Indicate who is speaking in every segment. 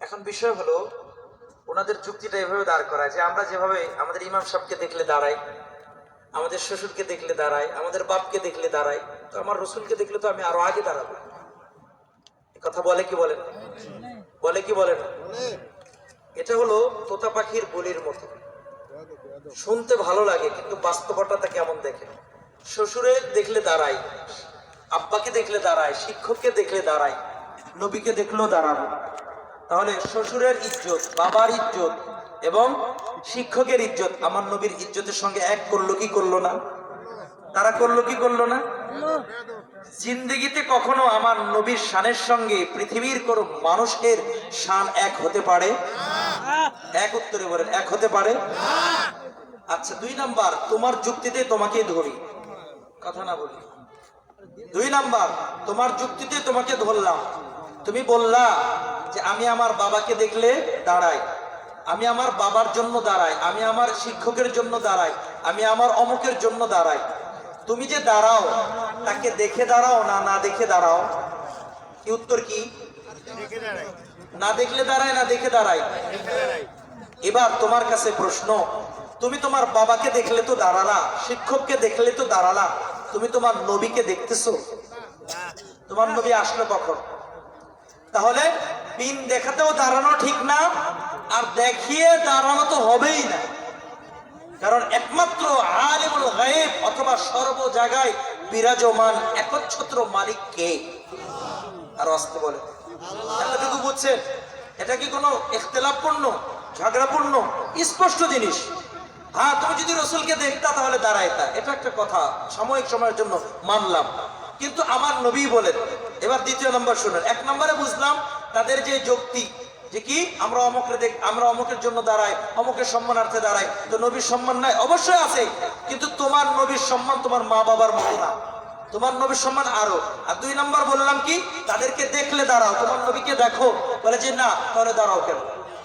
Speaker 1: এখন বিষয় হলো ওনাদের যুক্তিটা এভাবে দাঁড় করায় যে আমরা যেভাবে আমাদের ইমাম সাহেবকে দেখলে দাঁড়াই আমাদের শ্বশুরকে দেখলে দাঁড়াই আমাদের বাপকে দেখলে দাঁড়াই তো আমার রসুলকে দেখলে তো আমি আরও আগে দাঁড়াবো। কথা বলে কি বলে না? বলে কি বলে না? এটা হলো তোতা পাখির বলির মতো। শুনতে ভালো লাগে কিন্তু বাস্তবতাটা কেমন দেখে? শ্বশুরের দেখলে দাঁড়াই আব্বাকে দেখলে দাঁড়ায় শিক্ষককে দেখলে দাঁড়ায় নবীকে দেখলেও দাঁড়াবো। তাহলে শ্বশুরের ইজ্জত, বাবার ইজ্জত এবং শিক্ষকের ইজ্জত আমার নবীর ইজ্জতের সঙ্গে এক করল কি করল না? তারা করল কি করল না? জিন্দগিতে কখনো আমার নবীর শানের সঙ্গে পৃথিবীর কোন মানুষের শান এক হতে পারে? এক উত্তরে বলেন, এক হতে পারে? আচ্ছা দুই নাম্বার, তোমার যুক্তিতে তোমাকে ধরি। কথা না বলি। দুই নাম্বার, তোমার যুক্তিতে তোমাকে ধরলাম। তুমি বললা যে আমি আমার বাবাকে দেখলে দাঁড়াই। আমি আমার বাবার জন্য দাঁড়াই। আমি আমার শিক্ষকের জন্য দাঁড়াই। আমি আমার অমুকের জন্য দাঁড়াই। তুমি যে দাঁড়াও, তাকে দেখে দাঁড়াও না না দেখে দাঁড়াও? কি উত্তর কি? না দেখলে দাঁড়ায়, না দেখে দাঁড়ায়? এবার তোমার কাছে প্রশ্ন। তুমি তোমার বাবাকে দেখলে তো দাঁড়ালা, শিক্ষককে দেখলে তো দাঁড়ালা। তুমি তোমার নবীকে দেখতেছো? তোমার নবী আসলো কখন? তাহলে পিন দেখাতেও দাঁড়ানো ঠিক না, আর দেখিয়ে দাঁড়ানো তো হবেই না। কারণ একমাত্র আলিমুল গায়েব অথবা সর্ব জায়গায় বিরাজমান একচ্ছত্র মালিক কে? আর আসতে বলে। এতটুকু বুঝছেন? এটা কি কোনো ইখতলাফপূর্ণ ঝগড়াপূর্ণ, স্পষ্ট জিনিস? হ্যাঁ তুমি যদি রসুলকে দেখতা তাহলে দাঁড়াইতা। এটা একটা কথা, সাময়িক সময়ের জন্য মানলাম। কিন্তু আমার নবী বলেন। এবার দ্বিতীয় নম্বর শুনেন। এক নম্বরে বুঝলাম তাদের যে যুক্তি, যে কি? আমরা অমুকের দেখ, আমরা অমুকের জন্য দাঁড়াই, অমুকের সম্মানার্থে দাঁড়াই। তো নবীর সম্মান নাই? অবশ্যই আছে। কিন্তু তোমার নবীর সম্মান তোমার মা বাবার মতো না। তোমার নবীর সম্মান আরও। আর দুই নম্বর বললাম কি? তাদেরকে দেখলে দাঁড়াও। তোমার নবীকে দেখো। বলে যে না, তাহলে দাঁড়াও কেন?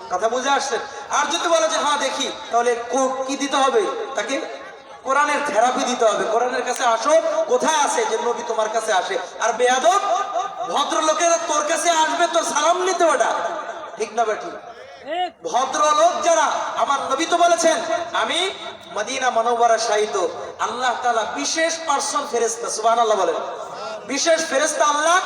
Speaker 1: কথা বুঝে আসছেন? আর যদি বলে যে হ্যাঁ দেখি। তাহলে কো- কি দিতে হবে তাকে? কোরআনের থেরাপি দিতে হবে। কোরআনের কাছে আসো, কোথায় আছে যে নবী তোমার কাছে আসে? আর বেয়াদব, ভদ্রলোকেরা তোর কাছে আসবে, তোর সালাম নিতে ওটা। ঠিক না বেটি? ভদ্রলোক যারা, আমার নবী তো বলেছেন, আমি মদিনা মনোবরা শাহিত। আল্লাহ তালা বিশেষ পার্সন ফেরেস্তা সুবাহ আল্লাহ বলেন। বিশেষ ফেরেস্তা আল্লাহ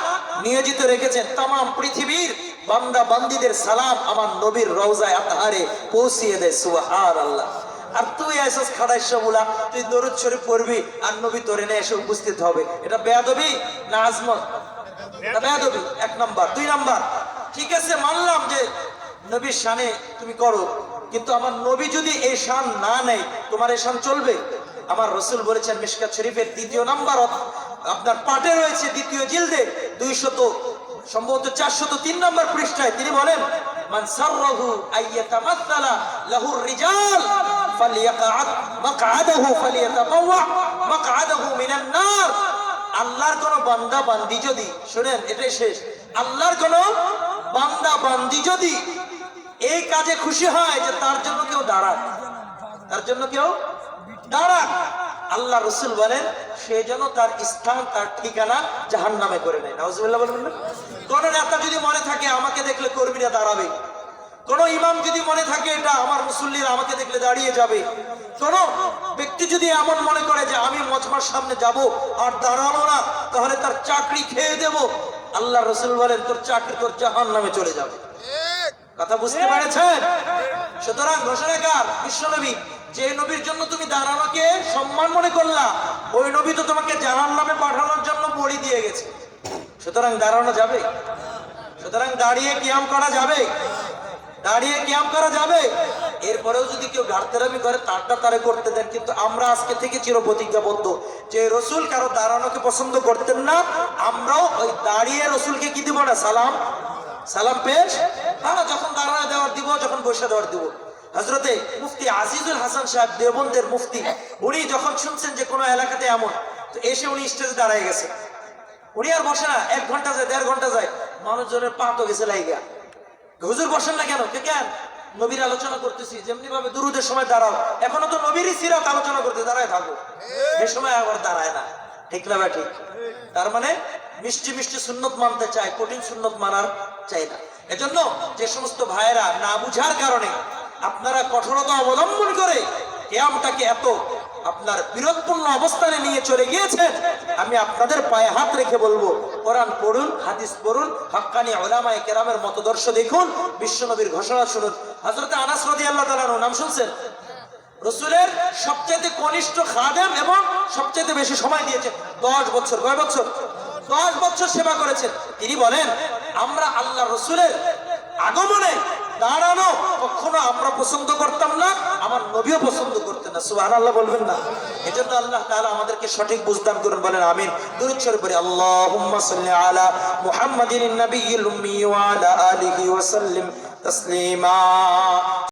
Speaker 1: নিয়োজিত রেখেছেন। তাম পৃথিবীর বান্দা বান্দিদের সালাম আমার নবীর রওজায় আতাহারে পৌঁছিয়ে দেয় সুবাহার আল্লাহ আর তুই এসেছ খাড়াইশা বলা তুই দরুদ শরীফ পড়বি আর নবী তোরে নিয়ে এসে উপস্থিত হবে। এটা বেয়াদবি না আজমত? বেয়াদবি, এক নাম্বার। দুই নাম্বার, ঠিক আছে, মানলাম যে নবীর শানে তুমি করো, কিন্তু আমার নবী যদি এই শান না নেয়, তোমার এই শান চলবে? আমার রসুল বলেছেন, মিশকাত শরীফের দ্বিতীয় নাম্বার আপনার পাটে রয়েছে দ্বিতীয় জিলদে দুইশত, সম্ভবত চারশত তিন নম্বর পৃষ্ঠায়। তিনি বলেন মান সাররাহু আইয়াতামাসসালা লাহুর রিজাল ফালিয়াকআদ মাকআদাহু ফালিয়াতাবাওয়া মাকআদাহু মিনান নার। আল্লাহর কোন বান্দা বান্দি যদি, শুনেন, এটাই শেষ। আল্লাহর কোন বান্দা বান্দি যদি এই কাজে খুশি হয় যে তার জন্য কেউ দাঁড়াক, তার জন্য কেউ দাঁড়াক আল্লাহ রসুল বলেন সে যেন তার স্থান তার ঠিকানা জাহান নামে করে নেয়। নাউজুবিল্লাহ বলবেন না? কোন নেতা যদি মনে থাকে আমাকে দেখলে কর্মীরা দাঁড়াবে। কোন ইমাম যদি মনে থাকে এটা আমার মুসল্লিরা আমাকে দেখলে দাঁড়িয়ে যাবে। কোন ব্যক্তি যদি এমন মনে করে যে আমি মজমার সামনে যাব আর দাঁড়ানো না তাহলে তার চাকরি খেয়ে দেব। আল্লাহ রসুল বলেন তোর চাকরি তোর জাহান নামে চলে যাবে। কথা বুঝতে পেরেছেন? সুতরাং ঘোষণাকার বিশ্বনবী যে নবীর জন্য তুমি দাঁড়ানোকে সম্মান মনে করলা, ওই নবী তো তোমাকে জাহান নামে পাঠানোর জন্য বড়ি দিয়ে গেছে। সুতরাং দাঁড়ানো যাবে? সুতরাং দাঁড়িয়ে কিয়াম করা যাবে? দাঁড়িয়ে কিয়াম করা যাবে? এরপরেও যদি কেউ ঘাটতেরামি করে, তারটা তারে করতে দেন। কিন্তু আমরা আজকে থেকে চির প্রতিজ্ঞাবদ্ধ যে রসুল কারও দাঁড়ানোকে পছন্দ করতেন না, আমরাও ওই দাঁড়িয়ে রসুলকে কি দিব না? সালাম? সালাম পেশ? হ্যাঁ যখন দাঁড়ানো দেওয়ার দিব, যখন বসে দেওয়ার দিব। হজরতে মুফতি আজিজুল হাসান সাহেব দেবন্দের মুফতি, উনি যখন শুনছেন যে কোনো এলাকাতে এমন, তো এসে উনি স্টেজে দাঁড়ায় গেছে। উনি আর বসে না, এক ঘণ্টা যায়, দেড় ঘণ্টা যায়, মানুষজনের পা তো গেছে লাইগা। হুজুর বসেন না কেন? কে কেন নবীর আলোচনা করতেছি যেমনি ভাবে দুরুদের সময় দাঁড়াও, এখনও তো নবীরই সিরাত আলোচনা করতে দাঁড়ায় থাকো। এ সময় আবার দাঁড়ায় না। ঠিক না ভাই, ঠিক? তার মানে মিষ্টি মিষ্টি সুন্নত মানতে চায়, কঠিন সুন্নত মানার চাই না। এজন্য যে সমস্ত ভাইয়েরা না বুঝার কারণে আপনারা কঠোরতা অবলম্বন করে কেয়ামটাকে এত আপনার বিরোধপূর্ণ অবস্থানে নিয়ে চলে গিয়েছেন, আমি আপনাদের পায়ে হাত রেখে বলব, কোরআন পড়ুন, হাদিস পড়ুন, হাক্কানি ওলামায় কেরামের মতদর্শ দেখুন, বিশ্বনবীর ঘোষণা শুনুন। হযরতে আনাস রাদিয়াল্লাহু তাআলা নাম শুনছেন? রসুলের সবচেয়ে কনিষ্ঠ খাদেম এবং সবচেয়ে বেশি সময় দিয়েছেন, দশ বছর, কয় বছর? দশ বছর সেবা করেছেন। তিনি বলেন, আমরা আল্লাহ রসুলের আগমনে দাঁড়ানো কখনো আমরা পছন্দ করতাম না, আমার নবীও পছন্দ করতেন না। সুবাহ আল্লাহ বলবেন না। এজন্য আল্লাহ তাআলা আমাদেরকে সঠিক বুঝতাম করুন, বলেন আমিন। আল্লাহ শরীফ পড়ি আলা মুহাম্মাদিন নাবিয়্যিল উম্মি ওয়া আলা আলিহি ওয়া সাল্লিম তাসলিমা।